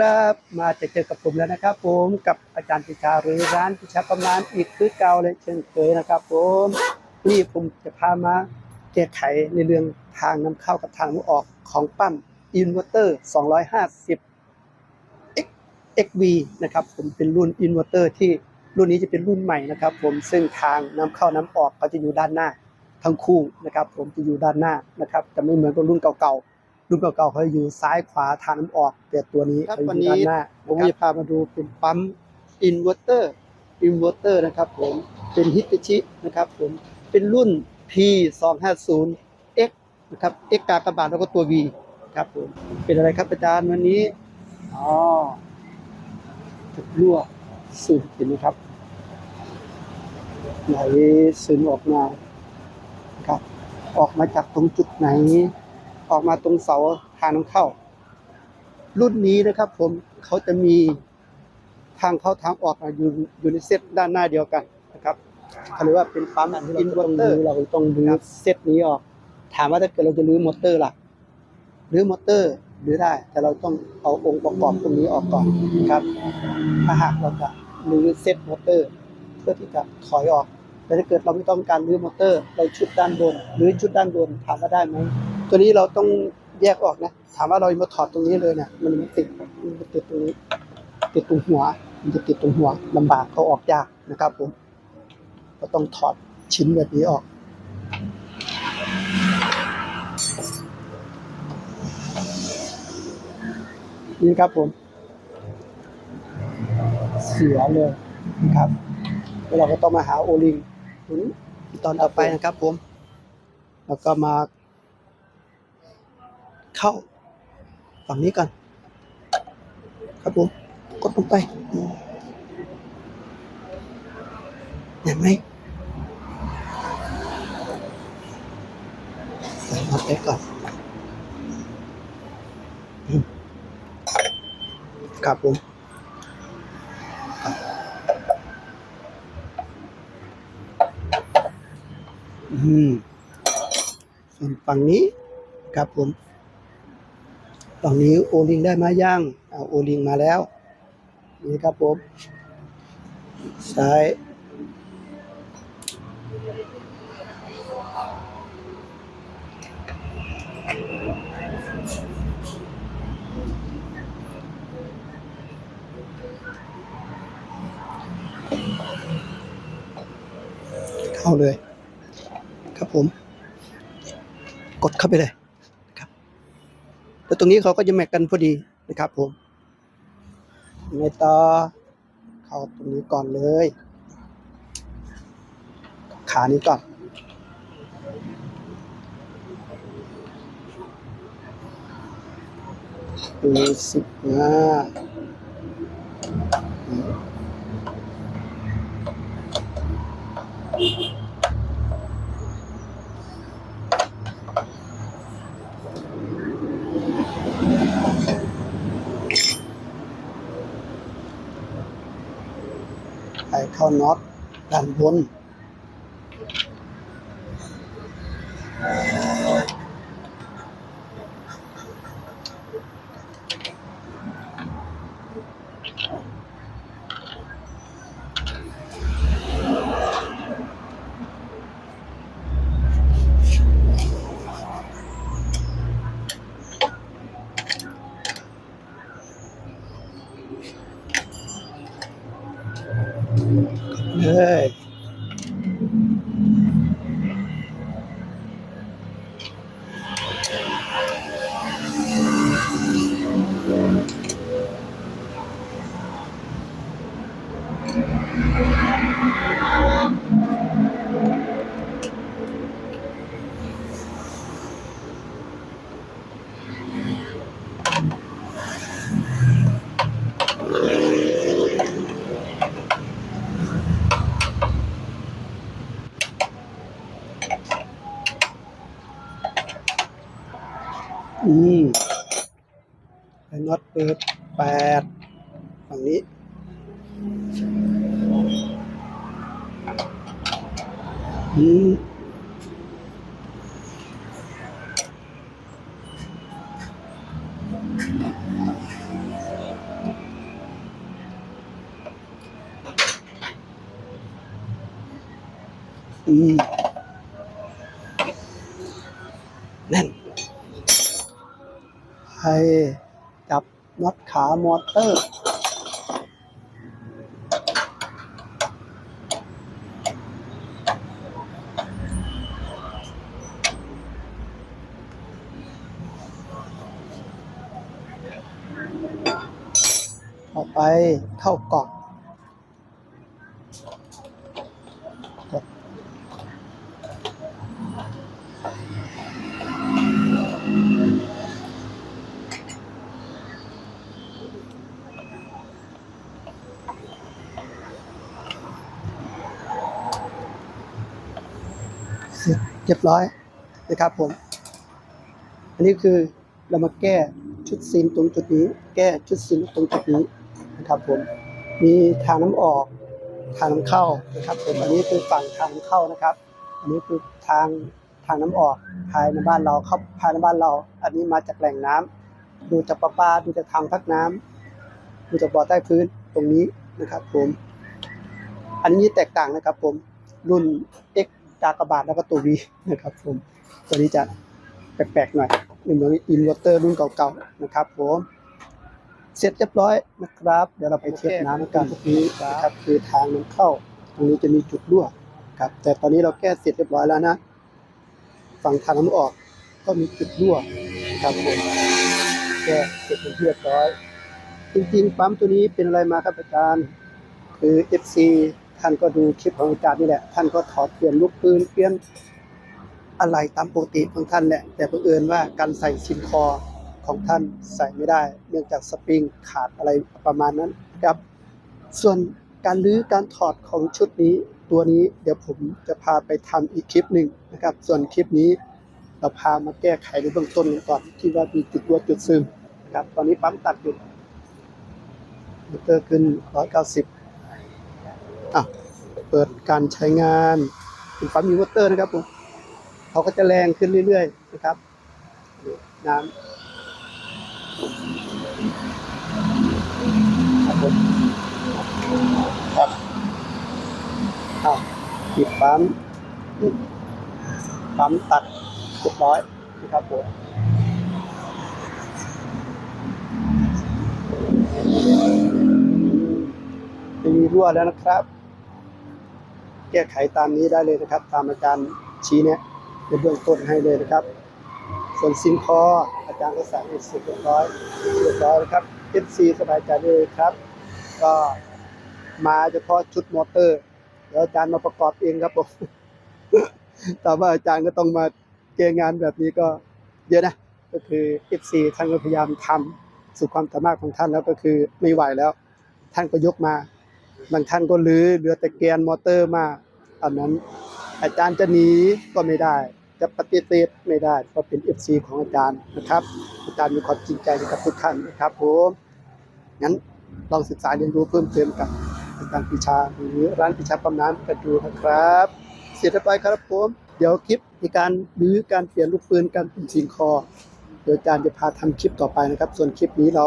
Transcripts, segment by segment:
ครับ มาจะเจอกับผมแล้วนะครับ ผมกับอาจารย์ปิชาหรือร้านปิชาประมาณอีกคือเก่าเลยเช่นเคยนะครับ ผมนี่ผมจะพามาแก้ไขในเรื่องทางนำเข้ากับทางนำออกของปั๊มอินเวอร์เตอร์250 X XV นะครับ ผมเป็นรุ่นอินเวอร์เตอร์ที่รุ่นนี้จะเป็นรุ่นใหม่นะครับ ผมซึ่งทางนำเข้าน้ำออกก็จะอยู่ด้านหน้าทั้งคู่นะครับ ผมจะอยู่ด้านหน้านะครับจะไม่เหมือนกับรุ่นเก่าๆ รุ่นเก่าๆเขาอยู่ซ้ายขวาทางน้ำออก แต่ตัวนี้ครับเขาอยู่ด้านหน้าผมจะพามาดูเป็นปั๊มอินเวอร์เตอร์อินเวอร์เตอร์นะครับผมเป็นฮิตชินะครับผมเป็นรุ่น P 2 5 0 X นะครับ X กากบาทแล้วก็ตัว V ครับผมเป็นอะไรครับอาจารย์วันนี้อ๋อจุดรั่วซึมเห็นไหมครับไหลซึมออกมาครับ ออกมาจากตรงจุดไหน ออกมาตรงเสาทางน้ำเข้า รุ่นนี้นะครับ ผมเขาจะมีทางเข้าทางออกอยู่อยู่ในเซตด้านหน้าเดียวกันนะครับเขาเรียกว่าเป็นปั๊มอินเวอร์เตอร์เราต้องรื้อเซตนี้ออก ถามว่าถ้าเกิดเราจะรื้อมอเตอร์ล่ะรื้อมอเตอร์รื้อได้ แต่เราต้องเอาองค์ประกอบตรงนี้ออกก่อนนะครับ ถ้าหากเราจะรื้อเซตมอเตอร์ เพื่อที่จะถอยออกแต่ถ้าเกิดเราไม่ต้องการรื้อมอเตอร์ เราชุดด้านบนหรือชุดด้านบนถามว่าได้ไหม ตัวนี้เราต้องแยกออกนะ ถามว่าเรามาถอดตรงนี้เลยเนี่ยมันติดมันติดตรงนี้ ติดตรงหัว มันจะติดตรงหัวลำบากเขาออกยากนะครับผมเราต้องถอดชิ้นแบบนี้ออกนี่ครับผม เสียเลยนะครับแล้วเราก็ต้องมาหาโอลิงตอนต่อไปนะครับผม แล้วก็มา เข้า ฝั่งนี้ก่อนครับผมกดลงไปเห็นไหมใส่น็อตไปก่อนครับผมอืมส่วนฝั่งนี้ครับผม ฝั่งนี้โอลิงได้มาย่างเอาโอลิงมาแล้ว นี่ครับผม ซ้าย เข้าเลย ครับผม กดเข้าไปเลย แล้วตรงนี้เขาก็จะแมกกันพอดีนะครับผมยังไงต่อเข้าตรงนี้ก่อนเลย ขานี้ก่อนดูสิบห้า ไปเข้าน็อตด้านบนือแปดฝั่งนี้อืมนั่นไอ้ น็อตขามอเตอร์ ต่อไปเข้ากล่อง เรียบร้อยนะครับผม อันนี้คือเรามาแก้ชุดซีนตรงจุดนี้ แก้ชุดซีนตรงจุดนี้นะครับผม มีทางน้ำออกทางน้ำเข้านะครับผมอันนี้คือฝั่งทางน้ำเข้านะครับ อันนี้คือทางทางน้ำออกภายในบ้านเราเข้าภายในบ้านเรา อันนี้มาจากแหล่งน้ำดูจากประปาดูจากทางพักน้ำดูจากบ่อใต้พื้นตรงนี้นะครับผม อันนี้แตกต่างนะครับผมรุ่น X กากบาทแล้วก็ตัว V นะครับผมตัวนี้จะแปลกๆหน่อยเหมือนอินเวอร์เตอร์รุ่นเก่าๆนะครับผมเสร็จเรียบร้อยนะครับ เดี๋ยวเราไปเช็ดน้ำกันตรงนี้นะครับคือทางน้ำเข้า ตรงนี้จะมีจุดรั่วครับ แต่ตอนนี้เราแก้เสร็จเรียบร้อยแล้วนะ ฝั่งทางน้ำออกก็มีจุดรั่วครับผมแก้เสร็จเป็นที่เรียบร้อย จริงๆปั๊มตัวนี้เป็นอะไรมาครับอาจารย์ คือ FC ท่านก็ดูคลิปของอาจารย์นี่แหละ ท่านก็ถอดเปลี่ยนลูกปืนเปลี่ยนอะไรตามปกติของท่านแหละแต่บังเอิญว่าการใส่ซิมคอของท่านใส่ไม่ได้ เนื่องจากสปริงขาดอะไรประมาณนั้นครับ ส่วนการรื้อการถอดของชุดนี้ตัวนี้เดี๋ยวผมจะพาไปทำอีกคลิปหนึ่งนะครับ ส่วนคลิปนี้เราพามาแก้ไขในเบื้องต้นก่อนที่ว่ามีจุดรั่วจุดซึมนะครับ ตอนนี้ปั๊มตัดอยู่มอเตอร์ขึ้น 190 อะเปิดการใช้งานเป็นปั๊มมีมอเตอร์นะครับผมเขาก็จะแรงขึ้นเรื่อยๆนะครับน้ำครับผมครับอ้าวปิดปั๊มปั๊มตัดเรียบร้อยนะครับผมไม่มีรั่วแล้วนะครับ แก้ไขตามนี้ได้เลยนะครับ ตามอาจารย์ชี้เนี่ยในเบื้องต้นให้เลยนะครับ ส่วนซิมคออาจารย์ก็สั่งให้เสร็จเรียบร้อยเรียบร้อยนะครับ FC สบายใจเลยครับ ก็มาเฉพาะชุดมอเตอร์เดี๋ยวอาจารย์มาประกอบเองครับผมแต่ว่าอาจารย์ก็ต้องมาเกงานแบบนี้ก็เยอะนะ ก็คือ FC ท่านก็พยายามทำสุดความสามารถของท่านแล้วก็คือไม่ไหวแล้ว ท่านก็ยกมา บางท่านก็ลื้อเหลือแต่แกนมอเตอร์มาอันนั้นอาจารย์จะหนีก็ไม่ได้ จะปฏิเสธไม่ได้เพราะเป็น FC ของอาจารย์นะครับ อาจารย์มีความจริงใจกับทุกท่านนะครับผมงั้นลองศึกษาเรียนรู้เพิ่มเติมกับอาจารย์ปิชาหรือร้านปิชาปั๊มน้ำกันดูนะครับ เสร็จเรียบร้อยครับผมเดี๋ยวคลิปในการรื้อการเปลี่ยนลูกปืนการเปลี่ยนสิงคอเดี๋ยวอาจารย์จะพาทำคลิปต่อไปนะครับ ส่วนคลิปนี้เรา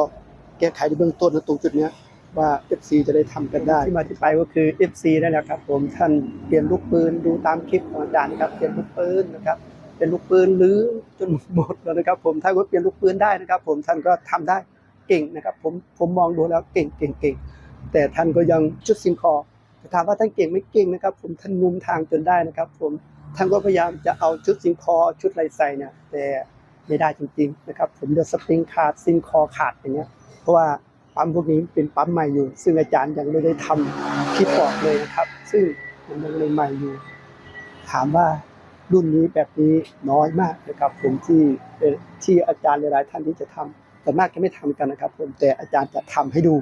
แก้ไขในเบื้องต้นนะตรงจุดเนี้ย ว่า FC จะได้ทำกันได้ ที่มาที่ไปก็คือ FC นั่นแหละครับ ผมท่านเปลี่ยนลูกปืนดูตามคลิปของอาจารย์นะครับเปลี่ยนลูกปืนนะครับเปลี่ยนลูกปืนหรือจนหมดแล้วนะครับ ผมถ้าว่าเปลี่ยนลูกปืนได้นะครับ ผมท่านก็ทำได้เก่งนะครับผมผมมองดูแล้วเก่งเก่งเก่งแต่ท่านก็ยังชุดซิงคอแต่ถามว่าท่านเก่งไม่เก่งนะครับ ผมท่านงุมทางจนได้นะครับ ผมท่านก็พยายามจะเอาชุดซิงคอชุดไรใส่เนี่ยแต่ไม่ได้จริงๆนะครับ ผมเดือสปริงขาดซิงคอขาดอย่างเงี้ยเพราะว่า ปั๊มพวกนี้เป็นปั๊มใหม่อยู่ ซึ่งอาจารย์ยังไม่ได้ทำคลิปบอกเลยนะครับ ซึ่งมันยังเลยใหม่อยู่ ถามว่ารุ่นนี้แบบนี้น้อยมากนะครับผมที่ที่อาจารย์หลายๆท่านที่จะทำแต่มากจะไม่ทำกันนะครับ ผมแต่อาจารย์จะทำให้ดู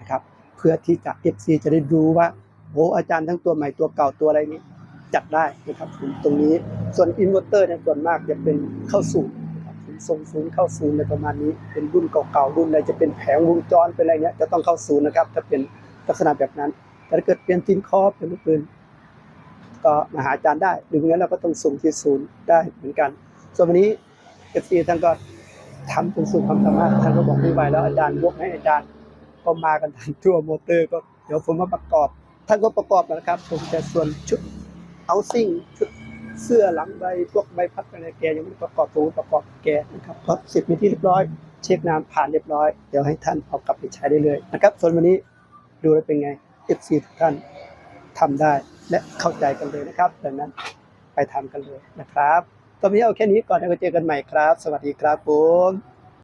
นะครับ เพื่อที่จะ FC จะได้ดูว่าโอ้อาจารย์ทั้งตัวใหม่ตัวเก่าตัวอะไรนี้จัดได้นะครับผมตรงนี้ส่วนอินเวอร์เตอร์เนี่ยส่วนมากจะเป็นเข้าสู่ ส่งศูนย์เข้าศูนย์ในประมาณนี้ เป็นรุ่นเก่าๆรุ่นใดจะเป็นแผงวงจรเป็นอะไรเนี้ยจะต้องเข้าศูนย์นะครับ ถ้าเป็นลักษณะแบบนั้น แต่ถ้าเกิดเปลี่ยนจินคอเป็นลูกปืนก็มาหาอาจารย์ได้หรือไม่งั้นเราก็ต้องส่งที่ศูนย์ได้เหมือนกัน ส่วนวันนี้เอฟซีท่านก็ทำจนสุดความสามารถท่านก็บอกไม่ไหวแล้วอาจารย์ยกให้อาจารย์ก็มากันทันทั่วมอเตอร์ก็เดี๋ยวผมมาประกอบท่านก็ประกอบนะครับ ผมแต่ส่วนชุดเอาซิ่งชุด เสื้อหลังใบพวกใบพัดอะไรแกยังไม่ประกอบตัวประกอบแกนะครับพอเสร็จเป็นที่เรียบร้อย เช็คน้ำผ่านเรียบร้อย เดี๋ยวให้ท่านเอากลับไปใช้ได้เลยนะครับ ส่วนวันนี้ดูแล้วเป็นไง FC ทุกท่านทำได้และเข้าใจกันเลยนะครับดังนั้นไปทำกันเลยนะครับตอนนี้เอาแค่นี้ก่อนแล้วก็เจอกันใหม่ครับ สวัสดีครับผม